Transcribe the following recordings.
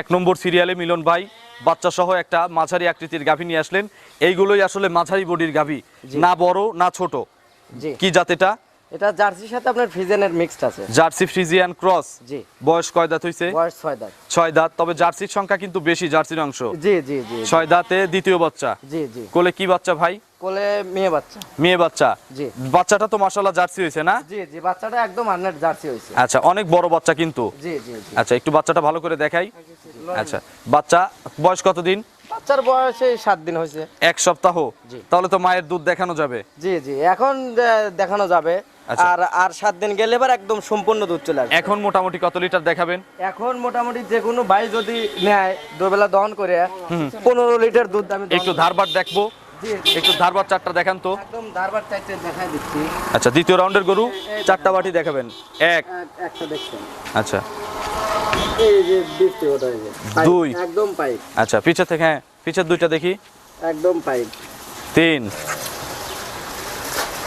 এক নম্বর সিরিয়ালে মিলন ভাই বাচ্চা সহ একটা মাঝারি আকৃতির গাভী নিয়ে আসলেন। এইগুলোই আসলে মাঝারি বডির গাভী না বড় না ছোট। কি জাত এটা জার্সির সাথে আপনার ফ্রিজেনের মিক্সড আছে। Jersey Friesian cross? জি। বয়স কয় দাঁত হইছে? বয়স ছয় দাঁত। ছয় দাঁত তবে জার্সির সংখ্যা কিন্তু বেশি জার্সির অংশ। জি জি জি ছয় দাঁতে দ্বিতীয় বাচ্চা। জি জি। কোলে কি বাচ্চা ভাই? কোলে মেয়ে বাচ্চা। মেয়ে বাচ্চা। জি। বাচ্চাটা তো মাসাল্লাহ জার্সি হয়েছে না? জি জি বাচ্চাটা একদম হান্ড্রেড জার্সি হয়েছে আচ্ছা অনেক বড় বাচ্চা কিন্তু। জি জি আচ্ছা একটু বাচ্চাটা ভালো করে দেখাই। আচ্ছা বাচ্চা বয়স কতদিন? বাচ্চার বয়স এই সাত দিন হয়েছে এক সপ্তাহ। জি। তাহলে তো মায়ের দুধ দেখানো যাবে। জি জি এখন দেখানো যাবে। আচ্ছা। আর আর সাত দিন গেলে এবার একদম সম্পূর্ণ দুধ চলে আসবে। এখন মোটামুটি কত লিটার দেখাবেন? এখন মোটামুটি যে কোনো ভাই যদি নেয় দুবেলা দহন করে পনেরো লিটার দুধ আমি একটু। ধারবার দেখব। একটু ধারবার চারটা দেখান তো। একদম ধারবার চাইতে দেখাই দিচ্ছি। আচ্ছা দ্বিতীয় রাউন্ডের গরু চারটা বাটি দেখাবেন। এক। এক- একটা দেখছেন। আচ্ছা। এই যে দেখতে ওটা এই দুই। একদম পাইপ। আচ্ছা পিছে থেকে হ্যাঁ পিছের দুইটা দেখি। একদম পাইপ। তিন।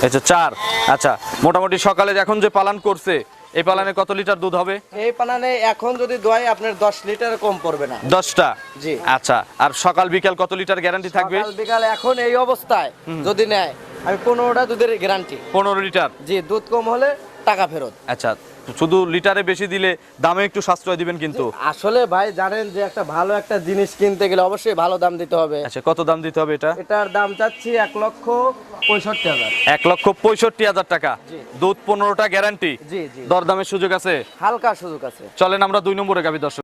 আচ্ছা চার। আচ্ছা মোটামুটি সকালে এখন যে পালন করছে এই পালানে কত লিটার দুধ হবে? এই পালানে এখন যদি দোয়াই আপনার দশ লিটার কম পড়বে না। দশটা? জি। আচ্ছা আর সকাল বিকাল কত লিটার গ্যারান্টি থাকবে? সকাল বিকাল এখন এই অবস্থায় যদি নেয় আমি পনেরোটা দুধের গ্যারান্টি পনেরো লিটার? জি দুধ কম হলে টাকা ফেরত। আচ্ছা শুধু লিটারে বেশি দিলে দামে একটু সাশ্রয় দিবেন কিন্তু। আসলে ভাই জানেন যে একটা ভালো একটা জিনিস কিনতে গেলে অবশ্যই ভালো দাম দিতে হবে। আচ্ছা কত দাম দিতে হবে এটা? এটার দাম চাচ্ছি এক লক্ষ পঁয়ষট্টি হাজার। এক লক্ষ পঁয়ষট্টি হাজার টাকা। দুধ পনেরোটা গ্যারান্টি জি জি। দরদামের সুযোগ আছে? হালকা সুযোগ আছে। চলেন আমরা দুই নম্বরে গাবি দর্শক।